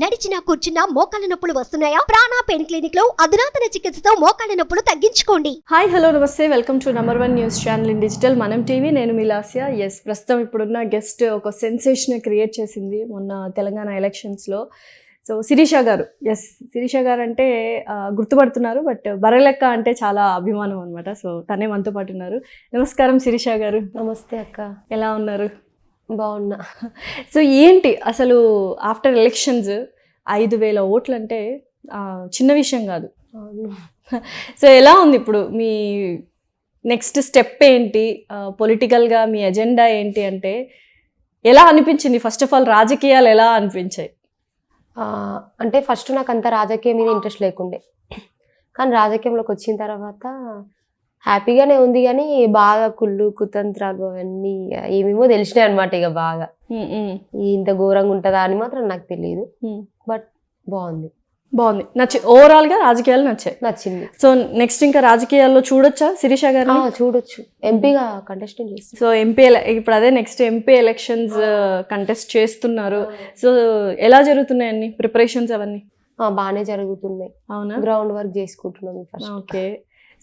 నడిచినా కూర్చున్నా మోకాళ్ళ నొప్పులు వస్తున్నాయా? ప్రాణా పెయిన్ క్లినిక్లో అధునాతన చికిత్సతో మోకాళ్ళ నొప్పులు తగ్గించుకోండి. Hi hello namaste. Welcome to number one news channel in digital Manam TV నేను మిలాసియా ఎస్ ప్రస్తుతం ఇప్పుడున్న గెస్ట్ ఒక సెన్సేషన్ క్రియేట్ చేసింది మొన్న తెలంగాణ ఎలక్షన్స్లో సో శిరీష గారు. ఎస్ శిరీష గారు అంటే గుర్తుపడుతున్నారు బట్ బరలెక్క అంటే చాలా అభిమానం అనమాట సో తనే మనతో పాటు ఉన్నారు. నమస్కారం శిరీష గారు. నమస్తే అక్క. ఎలా ఉన్నారు? బాగున్నా. సో ఏంటి? అసలు ఆఫ్టర్ ఎలక్షన్స్ ఐదు వేల ఓట్లు అంటే చిన్న విషయం కాదు. సో ఎలా ఉంది ఇప్పుడు? మీ నెక్స్ట్ స్టెప్ ఏంటి? పొలిటికల్గా మీ ఎజెండా ఏంటి అంటే ఎలా అనిపించింది? ఫస్ట్ ఆఫ్ ఆల్ రాజకీయాలు ఎలా అనిపించాయి? అంటే ఫస్ట్ నాకు అంత రాజకీయం మీద ఇంట్రెస్ట్ లేకుండే. కానీ రాజకీయంలోకి వచ్చిన తర్వాత హ్యాపీగానే ఉంది కానీ బాగా కుళ్ళు కుతంత్రాలు అవన్నీ ఏమేమో తెలిసినాయి అనమాట ఇక బాగా. ఇంత ఘోరంగా ఉంటుందా అని మాత్రం నాకు తెలియదు. బట్ బాగుంది. బాగుంది. నచ్చి ఓవరాల్గా రాజకీయాలు నచ్చాయి. నచ్చింది. సో నెక్స్ట్ ఇంకా రాజకీయాల్లో చూడొచ్చా శిరీష గారు చూడొచ్చు. ఎంపీగా కంటెస్టెంట్ చేస్తాను సో ఎంపీ ఇప్పుడు అదే నెక్స్ట్ ఎంపీ ఎలక్షన్స్ కంటెస్ట్ చేస్తున్నారు. సో ఎలా జరుగుతున్నాయి అన్ని? ప్రిపరేషన్స్ అవన్నీ? బాగానే జరుగుతున్నాయి. అవునా? గ్రౌండ్ వర్క్ చేసుకుంటున్నాను ఫస్ట్ ఓకే.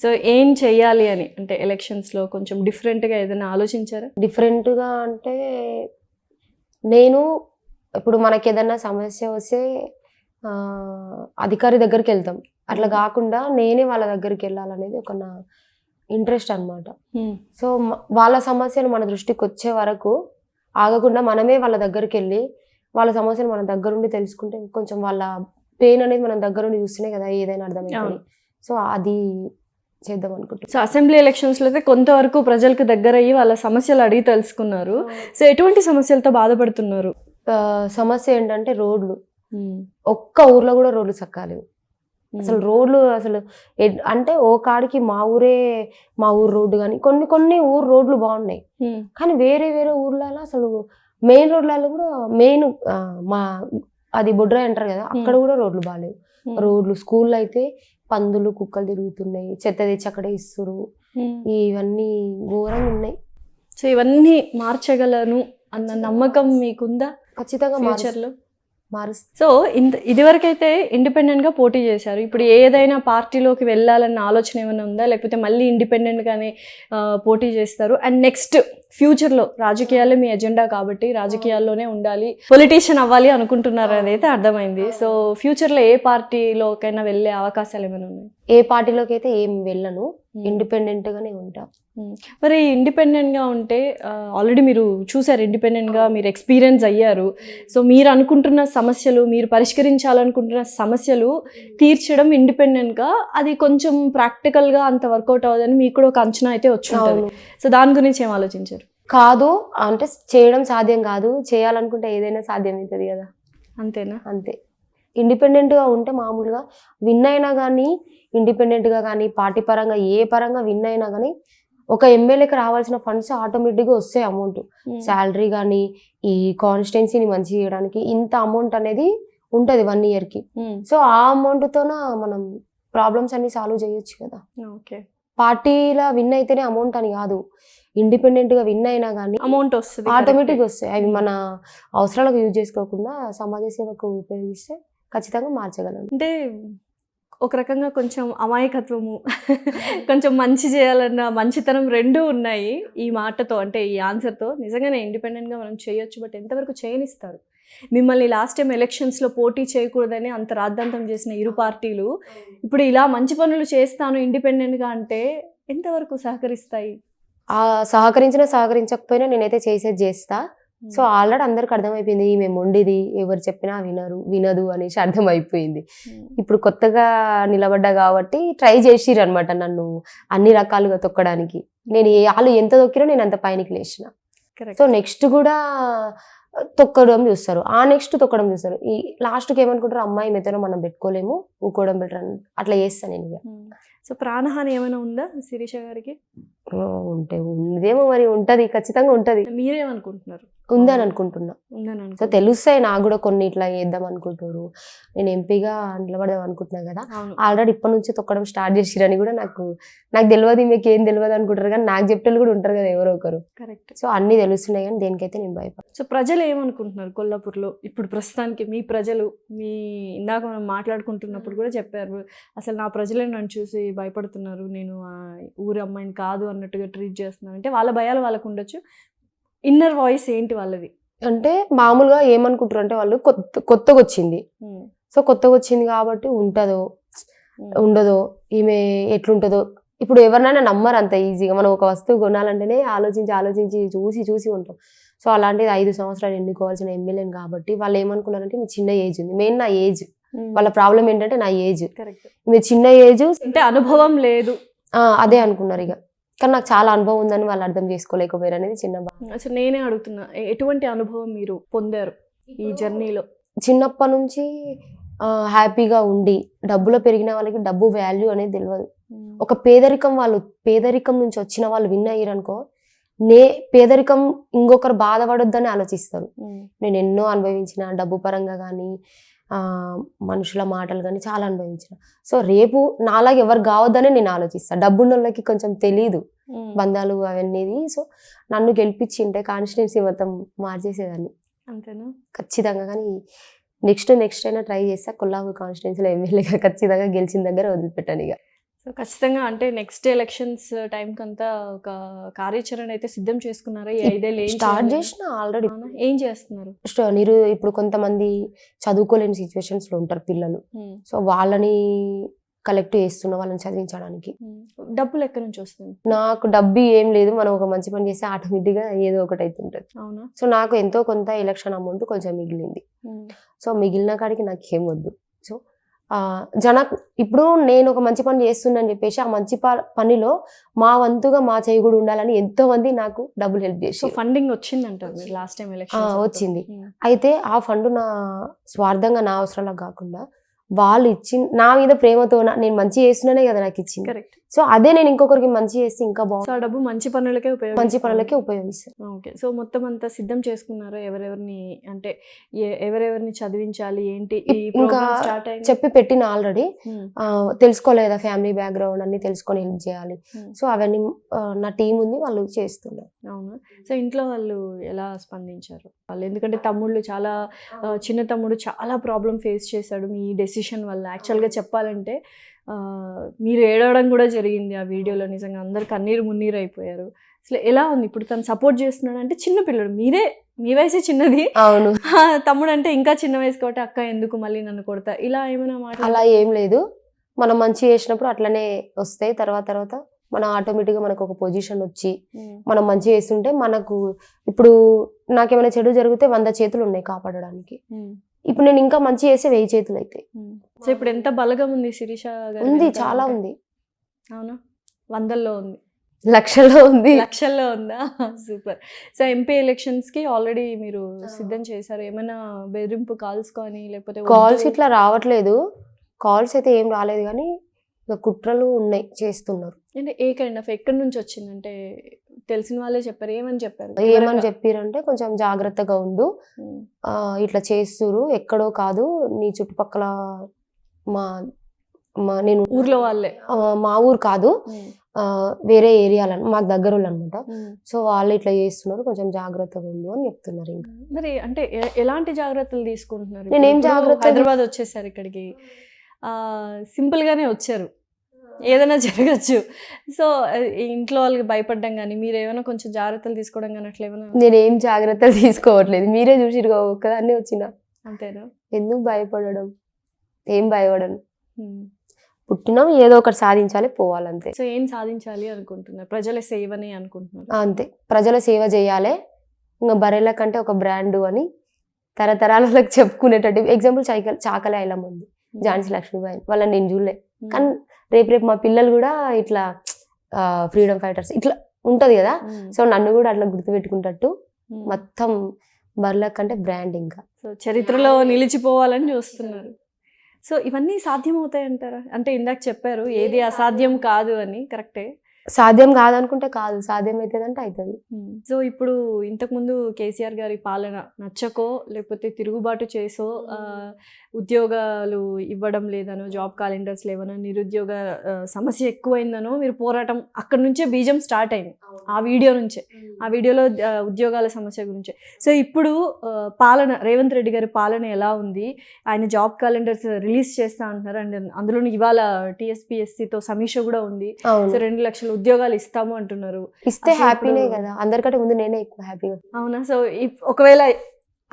సో ఏం చెయ్యాలి అని? అంటే ఎలక్షన్స్లో కొంచెం డిఫరెంట్గా ఏదైనా ఆలోచించారా? డిఫరెంట్గా అంటే నేను ఇప్పుడు మనకి ఏదైనా సమస్య వస్తే అధికారి దగ్గరికి వెళ్తాం. అట్లా కాకుండా నేనే వాళ్ళ దగ్గరికి వెళ్ళాలనేది ఒక నా ఇంట్రెస్ట్ అన్నమాట. సో వాళ్ళ సమస్యలు మన దృష్టికి వచ్చే వరకు ఆగకుండా మనమే వాళ్ళ దగ్గరికి వెళ్ళి వాళ్ళ సమస్యలు మన దగ్గరుండి తెలుసుకుంటే కొంచెం వాళ్ళ పెయిన్ అనేది మనం దగ్గరుండి చూస్తేనే కదా ఏదైనా అర్థమవుతుంది. అవును. సో అది చేద్దాం అనుకుంటున్నాను. సో అసెంబ్లీ ఎలక్షన్స్లో అయితే కొంతవరకు ప్రజలకు దగ్గర అయ్యి వాళ్ళ సమస్యలు అడిగి తెలుసుకున్నారు. సో ఎటువంటి సమస్యలతో బాధపడుతున్నారు? సమస్య ఏంటంటే రోడ్లు. ఒక్క ఊర్లో కూడా రోడ్లు చక్కాలేవు అసలు రోడ్లు అసలు అంటే ఓ కాడికి మా ఊరే మా ఊరు రోడ్డు కానీ కొన్ని కొన్ని ఊరు రోడ్లు బాగున్నాయి. కానీ వేరే వేరే ఊర్లలో అసలు మెయిన్ రోడ్లలో కూడా మెయిన్ మా అది బొడ్రాయి అంటారు కదా అక్కడ కూడా రోడ్లు బాగాలేవు రోడ్లు స్కూల్లో అయితే పందులు కుక్కలు తిరుగుతున్నాయి చెత్త తెచ్చి అక్కడే ఇస్తురు ఇవన్నీ ఘోరంగా ఉన్నాయి. సో ఇవన్నీ మార్చగలను అన్న నమ్మకం మీకుందా ఖచ్చితంగా ఫ్యూచర్లో? మారుస్తా. సో ఇంత ఇదివరకైతే ఇండిపెండెంట్గా పోటీ చేశారు. ఇప్పుడు ఏదైనా పార్టీలోకి వెళ్ళాలన్న ఆలోచన ఏమైనా ఉందా? లేకపోతే మళ్ళీ ఇండిపెండెంట్గానే పోటీ చేస్తారు. అండ్ నెక్స్ట్ ఫ్యూచర్లో రాజకీయాలే మీ ఎజెండా కాబట్టి రాజకీయాల్లోనే ఉండాలి. పొలిటీషియన్ అవ్వాలి అనుకుంటున్నారు అదైతే అర్థమైంది. సో ఫ్యూచర్లో ఏ పార్టీలోకైనా వెళ్ళే అవకాశాలు ఏమైనా ఉన్నాయి? ఏ పార్టీలోకి అయితే ఏం వెళ్ళను ఇండిపెండెంట్ గానే ఉంటా. మరి ఇండిపెండెంట్గా ఉంటే ఆల్రెడీ మీరు చూసారు ఇండిపెండెంట్గా మీరు ఎక్స్పీరియన్స్ అయ్యారు. సో మీరు అనుకుంటున్న సమస్యలు మీరు పరిష్కరించాలనుకుంటున్న సమస్యలు తీర్చడం ఇండిపెండెంట్గా అది కొంచెం ప్రాక్టికల్గా అంత వర్కౌట్ అవ్వదని మీకు కూడా ఒక అంచనా అయితే వచ్చి ఉంటుంది. అవును. సో దాని గురించి ఏం ఆలోచించారు? కాదు అంటే చేయడం సాధ్యం కాదు. చేయాలనుకుంటే ఏదైనా సాధ్యం అవుతుంది కదా. అంతేనా? అంతే. ఇండిపెండెంట్గా ఉంటే మామూలుగా విన్ అయినా కానీ ఇండిపెండెంట్గా కానీ పార్టీ పరంగా ఏ పరంగా విన్ అయినా కానీ ఒక ఎమ్మెల్యేకి రావాల్సిన ఫండ్స్ ఆటోమేటిక్గా వస్తాయి అమౌంట్ శాలరీ కానీ ఈ కాన్స్టిట్యున్సీని మంచి చేయడానికి ఇంత అమౌంట్ అనేది ఉంటుంది వన్ ఇయర్కి సో ఆ అమౌంట్తోన మనం ప్రాబ్లమ్స్ అన్ని సాల్వ్ చేయొచ్చు కదా. ఓకే. పార్టీలా విన్ అయితేనే అమౌంట్ అని కాదు. ఇండిపెండెంట్గా విన్ అయినా కానీ అమౌంట్ వస్తుంది ఆటోమేటిక్ వస్తాయి. అవి మన అవసరాలకు యూజ్ చేసుకోకుండా సమాజ సేవకు ఉపయోగిస్తే ఖచ్చితంగా మార్చగలం. అంటే ఒక రకంగా కొంచెం అమాయకత్వము కొంచెం మంచి చేయాలన్న మంచితనం రెండూ ఉన్నాయి ఈ మాటతో అంటే ఈ ఆన్సర్తో. నిజంగానే ఇండిపెండెంట్గా మనం చేయొచ్చు బట్ ఎంతవరకు చేయనిస్తారు? మిమ్మల్ని లాస్ట్ టైం ఎలక్షన్స్లో పోటీ చేయకూడదని అంత రాద్ధాంతం చేసిన ఇరు పార్టీలు ఇప్పుడు ఇలా మంచి పనులు చేస్తాను ఇండిపెండెంట్గా అంటే ఎంతవరకు సహకరిస్తాయి? సహకరించినా సహకరించకపోయినా నేనైతే చేసేది చేస్తా. సో ఆల్రెడీ అందరికి అర్థమైపోయింది ఈమె మొండిది ఎవరు చెప్పినా వినరు వినదు అనేసి అర్థమైపోయింది. ఇప్పుడు కొత్తగా నిలబడ్డా కాబట్టి ట్రై చేసిర్రు అనమాట నన్ను అన్ని రకాలుగా తొక్కడానికి. నేను ఏ వాళ్ళు ఎంత తొక్కినా నేను అంత పైనకి లేచిన. సో నెక్స్ట్ కూడా తొక్కడం చూస్తారు. ఆ నెక్స్ట్ తొక్కడం చూస్తారు. ఈ లాస్ట్కి ఏమనుకుంటారు అమ్మాయి మెత్తలో మనం పెట్టుకోలేము ఊకోవడం బెటర్ అని అట్లా చేస్తాను నేను ఇక సో ప్రాణహాని ఏమైనా ఉందా శిరీష గారికి? ఉంటే ఉందేమో మరి ఉంటది ఖచ్చితంగా ఉంటది. మీరేమనుకుంటున్నారు? ఉందని అనుకుంటున్నా. సో తెలుస్తాయి నాకు కూడా కొన్ని ఇట్లా చేద్దాం అనుకుంటారు నేను ఎంపీగా నిలబడదాం అనుకుంటున్నా కదా. ఆల్రెడీ ఇప్పటి నుంచి తొక్కడం స్టార్ట్ చేసిరని కూడా నాకు నాకు తెలియదు మీకు ఏం తెలియదు అనుకుంటారు కానీ నాకు చెప్పేళ్ళు కూడా ఉంటారు కదా ఎవరో ఒకరు. కరెక్ట్ సో అన్ని తెలుస్తున్నాయి కానీ దేనికైతే నేను భయపడ సో ప్రజలు ఏమనుకుంటున్నారు కొల్లాపూర్లో? ఇప్పుడు ప్రస్తుతానికి మీ ప్రజలు మీ ఇందాక మనం మాట్లాడుకుంటున్నప్పుడు కూడా చెప్పారు అసలు నా ప్రజలే నన్ను చూసి భయపడుతున్నారు నేను ఆ ఊరి అమ్మాయిని కాదు అన్నట్టుగా ట్రీట్ చేస్తున్నాను అంటే వాళ్ళ భయాలు వాళ్ళకు ఉండొచ్చు ఇన్నర్ వాయిస్ ఏంటి వాళ్ళది? అంటే మామూలుగా ఏమనుకుంటారు అంటే వాళ్ళు కొత్త కొత్తగా వచ్చింది సో కొత్తగా వచ్చింది కాబట్టి ఉంటుందో ఉండదో ఈమె ఎట్లుంటుందో. ఇప్పుడు ఎవరినైనా నమ్మరు అంత ఈజీగా. మనం ఒక వస్తువు కొనాలంటేనే ఆలోచించి ఆలోచించి చూసి చూసి ఉంటాం. సో అలాంటిది ఐదు సంవత్సరాలు ఎన్నుకోవాల్సిన ఎమ్మెల్యేని కాబట్టి వాళ్ళు ఏమనుకున్నారంటే మీ చిన్న ఏజ్ ఉంది. మెయిన్ నా ఏజ్. వాళ్ళ ప్రాబ్లం ఏంటంటే నా ఏజ్. కరెక్ట్ మీ చిన్న ఏజ్ అంటే అనుభవం లేదు. అదే అనుకున్నారు ఇక. కానీ నాకు చాలా అనుభవం ఉందని వాళ్ళు అర్థం చేసుకోలేకపోయారు అనేది చిన్న బాధ అసలు నేనే అడుగుతున్నా ఎటువంటి అనుభవం మీరు పొందారు ఈ జర్నీలో? చిన్నప్పటి నుంచి హ్యాపీగా ఉండి డబ్బులో పెరిగిన వాళ్ళకి డబ్బు వాల్యూ అనేది తెలియదు ఒక పేదరికం వాళ్ళు పేదరికం నుంచి వచ్చిన వాళ్ళు విన్ అయ్యారు అనుకో నే పేదరికం ఇంకొకరు బాధపడొద్దని ఆలోచిస్తారు. నేను ఎన్నో అనుభవించిన డబ్బు పరంగా కానీ మనుషుల మాటలు కానీ చాలా అనుభవించిన. సో రేపు నాలాగా ఎవరు కావద్దనే నేను ఆలోచిస్తాను డబ్బున్న వాళ్ళకి కొంచెం తెలీదు బంధాలు అవన్నీ సో నన్ను గెలిపించింటే కాన్స్టిట్యున్సీ మొత్తం మార్చేసేదాన్ని. అంతేనా? ఖచ్చితంగా కానీ నెక్స్ట్ నెక్స్ట్ అయినా ట్రై చేస్తా. కొల్లాపూర్ కాన్స్టిట్యున్సీలో ఎమ్మెల్యేగా ఖచ్చితంగా గెలిచిన దగ్గర వదిలిపెట్టాను ఇక. సో ఖచ్చితంగా అంటే నెక్స్ట్ ఎలక్షన్స్ టైం కంతా ఒక కార్యాచరణ అయితే సిద్ధం చేసుకున్నారా? ఈ ఐదేళ్ళు ఏం స్టార్ట్? చేసిన ఆల్రెడీ? ఏం చేస్తున్నారు? మీరు ఇప్పుడు కొంతమంది చదువుకోలేని సిచ్యువేషన్స్లో ఉంటారు పిల్లలు. సో వాళ్ళని కలెక్ట్ చేస్తున్నా వాళ్ళని చదివించడానికి. డబ్బులు ఎక్కడి నుంచి వస్తుంది నాకు డబ్బు ఏం లేదు మనం ఒక మంచి పని చేస్తే ఆటోమేటిక్గా ఏదో ఒకటి అవుతుంటది అవునా? సో నాకు ఎంతో కొంత ఎలక్షన్ అమౌంట్ కొంచెం మిగిలింది. సో మిగిలిన కాడికి నాకు ఏం వద్దు. జన ఇప్పుడు నేను ఒక మంచి పని చేస్తున్నాను చెప్పేసి ఆ మంచి పనిలో మా వంతుగా మా చేయి కూడా ఉండాలని ఎంతో మంది నాకు డబ్బులు హెల్ప్ చేసి ఫండింగ్ వచ్చిందంటారు మీరు లాస్ట్ టైం వచ్చింది. అయితే ఆ ఫండ్ నా స్వార్థంగా నా అవసరాలకు కాకుండా వాళ్ళు ఇచ్చి నా మీద ప్రేమతో నేను మంచి చేస్తున్నానే కదా నాకు ఇచ్చింది. కరెక్ట్ సో అదే నేను ఇంకొకరికి మంచి చేస్తే ఇంకా బాగుంది ఆ డబ్బు మంచి పనులకే ఉపయోగం మంచి పనులకే ఉపయోగిస్తాను ఓకే. సో మొత్తం అంతా సిద్ధం చేసుకున్నారో? ఎవరెవరిని అంటే ఎవరెవరిని చదివించాలి? ఏంటి? ఇంకా చెప్పి పెట్టిన ఆల్రెడీ తెలుసుకోలేదా ఫ్యామిలీ బ్యాక్గ్రౌండ్ అన్ని తెలుసుకొని హెల్ప్ చేయాలి. సో అవన్నీ నా టీం ఉంది వాళ్ళు చేస్తున్నారు. అవునా? సో ఇంట్లో వాళ్ళు ఎలా స్పందించారు? వాళ్ళు ఎందుకంటే తమ్ముళ్ళు చాలా చిన్న తమ్ముడు చాలా ప్రాబ్లం ఫేస్ చేశాడు మీ డెసిషన్ వల్ల. యాక్చువల్గా చెప్పాలంటే మీరు ఏడవడం కూడా జరిగింది ఆ వీడియోలో నిజంగా. అందరు కన్నీరు మున్నీరు అయిపోయారు. అసలు ఎలా ఉంది? ఇప్పుడు తను సపోర్ట్ చేస్తున్నాడు అంటే చిన్న పిల్లడు. మీరే మీ వయసే చిన్నది. అవును. తమ్ముడు అంటే ఇంకా చిన్న వయసు కాబట్టి అక్క ఎందుకు మళ్ళీ నన్ను కొడతా? ఇలా ఏమైనా మాట అలా ఏం లేదు. మనం మంచి చేసినప్పుడు అట్లనే వస్తాయి. తర్వాత తర్వాత మనం ఆటోమేటిక్గా మనకు ఒక పొజిషన్ వచ్చి మనం మంచి చేస్తుంటే మనకు ఇప్పుడు నాకేమైనా చెడు జరిగితే వంద చేతులు ఉన్నాయి కాపాడడానికి. ఇప్పుడు నేను ఇంకా మంచి చేస్తే వెయ్యి చేతులు అవుతాయి సో ఇప్పుడు ఎంత బలగం ఉంది శిరీష ఉంది చాలా? ఉంది. అవునా? వందల్లో ఉంది. లక్షల్లో ఉంది. లక్షల్లో ఉందా? సూపర్. సో ఎంపీ ఎలక్షన్స్కి ఆల్రెడీ మీరు సిద్ధం చేశారు. ఏమైనా బెదిరింపు కాల్స్ కానీ లేకపోతే కాల్స్ ఇట్లా రావట్లేదు. కాల్స్ అయితే ఏం రాలేదు కానీ ఇక కుట్రలు ఉన్నాయి చేస్తున్నారు. అంటే ఏ కైండ్ ఆఫ్ ఎక్కడి నుంచి వచ్చిందంటే తెలిసిన వాళ్ళే చెప్పారు ఏమని చెప్పారు? ఏమని చెప్పిరంటే కొంచెం జాగ్రత్తగా ఉండు. ఇట్లా చేస్తురు ఎక్కడో కాదు నీ చుట్టుపక్కల మా మా నేను ఊర్లో వాళ్ళే. మా ఊరు కాదు వేరే ఏరియాలను మాకు దగ్గర వాళ్ళు అనమాట. సో వాళ్ళు ఇట్లా చేస్తున్నారు కొంచెం జాగ్రత్తగా ఉండు అని చెప్తున్నారు ఇంకా. మరి అంటే ఎలాంటి జాగ్రత్తలు తీసుకుంటున్నారు? నేనేం ఇప్పుడు జాగ్రత్తలు- హైదరాబాద్ వచ్చేసారు ఇక్కడికి. ఆ, simple గానే వచ్చారు. ఏదైనా జరగచ్చు. సో ఇంట్లో వాళ్ళకి భయపడడం కానీ మీరు ఏమైనా కొంచెం జాగ్రత్తలు తీసుకోవడం కానీ అట్లా ఏమైనా నేను ఏం జాగ్రత్తలు తీసుకోవట్లేదు. మీరే చూసిరు ఒక్కదాన్నే వచ్చిన. అంతేనా? ఎందుకు భయపడడం? ఏం భయపడను. పుట్టినాం ఏదో ఒకటి సాధించాలి పోవాలంతే. సో ఏం సాధించాలి అనుకుంటున్నారు? ప్రజల సేవని అనుకుంటున్నారు. అంతే. ప్రజల సేవ చేయాలి. ఇంకా బర్రెల కంటే ఒక బ్రాండ్ అని తరతరాలకు చెప్పుకునేటట్టు. ఎగ్జాంపుల్ చాకల చాకలి ఐలమ్మ ఉంది. ఝాన్సీ లక్ష్మీబాయి వాళ్ళని నేను చూడలే. కానీ రేపు రేపు మా పిల్లలు కూడా ఇట్లా ఫ్రీడమ్ ఫైటర్స్ ఇట్లా ఉంటది కదా. సో నన్ను కూడా అట్లా గుర్తుపెట్టుకుంటట్టు. మొత్తం బర్రెల కంటే బ్రాండ్ ఇంకా. సో చరిత్రలో నిలిచిపోవాలని చూస్తున్నారు. సో ఇవన్నీ సాధ్యం అవుతాయి అంటారా అంటే ఇందాక చెప్పారు ఏది అసాధ్యం కాదు అని కరెక్టే? సాధ్యం కాదనుకుంటే కాదు సాధ్యం అవుతుందంటే అవుతుంది సో ఇప్పుడు ఇంతకుముందు కేసీఆర్ గారి పాలన నచ్చకో లేకపోతే తిరుగుబాటు చేసో ఉద్యోగాలు ఇవ్వడం లేదనో జాబ్ క్యాలెండర్స్ లేవనో నిరుద్యోగ సమస్య ఎక్కువైందనో మీరు పోరాటం అక్కడ నుంచే బీజం స్టార్ట్ అయింది. ఆ వీడియో నుంచే. ఆ వీడియోలో ఉద్యోగాల సమస్య గురించే. సో ఇప్పుడు పాలన రేవంత్ రెడ్డి గారి పాలన ఎలా ఉంది? ఆయన జాబ్ క్యాలెండర్స్ రిలీజ్ చేస్తా అంటున్నారు. అండ్ అందులో ఇవాళ టీఎస్పీఎస్సితో సమీక్ష కూడా ఉంది. సో రెండు లక్షల ఉద్యోగాలు ఇస్తాము అంటున్నారు. ఇస్తే హ్యాపీనే కదా. అందరికంటే ముందు నేనే ఎక్కువ హ్యాపీగా అవునా? సో ఒకవేళ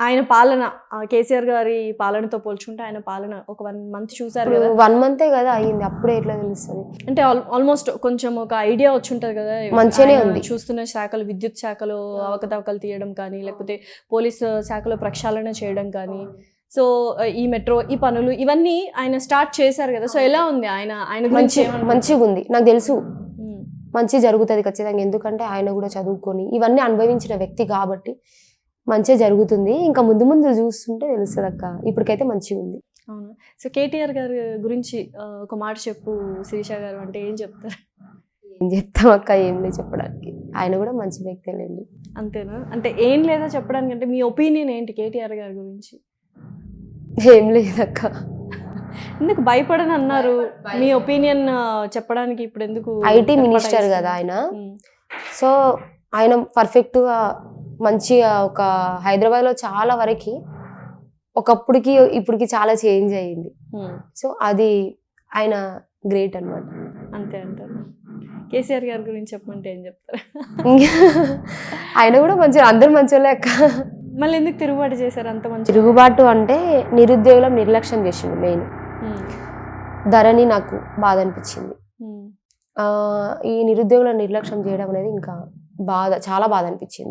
ఆయన పాలన కేసీఆర్ గారి పాలనతో పోల్చుకుంటే ఆయన పాలన ఒక వన్ మంత్ చూసారు కదా. వన్ మంతే కదా అయ్యింది. అప్పుడే ఎట్లా తెలుస్తుంది? అంటే ఆల్మోస్ట్ కొంచెం ఒక ఐడియా వచ్చి ఉంటుంది కదా. మంచిగానే ఉంది. చూస్తున్న శాఖలు విద్యుత్ శాఖలో అవకతవకలు తీయడం కానీ లేకపోతే పోలీస్ శాఖలో ప్రక్షాళన చేయడం కానీ. సో ఈ మెట్రో ఈ పనులు ఇవన్నీ ఆయన స్టార్ట్ చేశారు కదా. సో ఎలా ఉంది? ఆయన ఆయన మంచి? మంచిగా ఉంది నాకు తెలుసు. మంచి జరుగుతుంది ఖచ్చితంగా. ఎందుకంటే ఆయన కూడా చదువుకొని ఇవన్నీ అనుభవించిన వ్యక్తి కాబట్టి మంచిగా జరుగుతుంది. ఇంకా ముందు ముందు చూస్తుంటే తెలుస్తుంది అక్క ఇప్పటికైతే మంచిగా ఉంది. అవునా? సో కేటీఆర్ గారి గురించి ఒక మాట చెప్పు శిరీష గారు అంటే ఏం చెప్తారు? ఏం చెప్తాం అక్క ఏం లేదు చెప్పడానికి. ఆయన కూడా మంచి వ్యక్తి లేండి అంతేనా? అంటే ఏం లేదా చెప్పడానికి అంటే మీ ఒపీనియన్ ఏంటి కేటీఆర్ గారి గురించి? ఏం లేదక్క. ఎందుకు భయపడని అన్నారు? మీ ఒపీనియన్ చెప్పడానికి ఇప్పుడు ఎందుకు ఐటీ మినిస్టర్ కదా ఆయన. సో ఆయన పర్ఫెక్ట్గా మంచిగా ఒక హైదరాబాద్లో చాలా వరకు ఒకప్పటికి ఇప్పటికి చాలా చేంజ్ అయ్యింది. సో అది ఆయన గ్రేట్ అనమాట అంతే అంటారు కేసీఆర్ గారి గురించి చెప్పమంటే ఏం చెప్తారు? ఆయన కూడా మంచిగా అందరు మంచి అక్క. మళ్ళీ ఎందుకు తిరుగుబాటు చేశారు అంత మంచి తిరుగుబాటు అంటే నిరుద్యోగులం నిర్లక్ష్యం చేసిండు మెయిన్. ధరని నాకు బాధ అనిపించింది. ఈ నిరుద్యోగుల నిర్లక్ష్యం చేయడం అనేది ఇంకా బాధ చాలా బాధ అనిపించింది.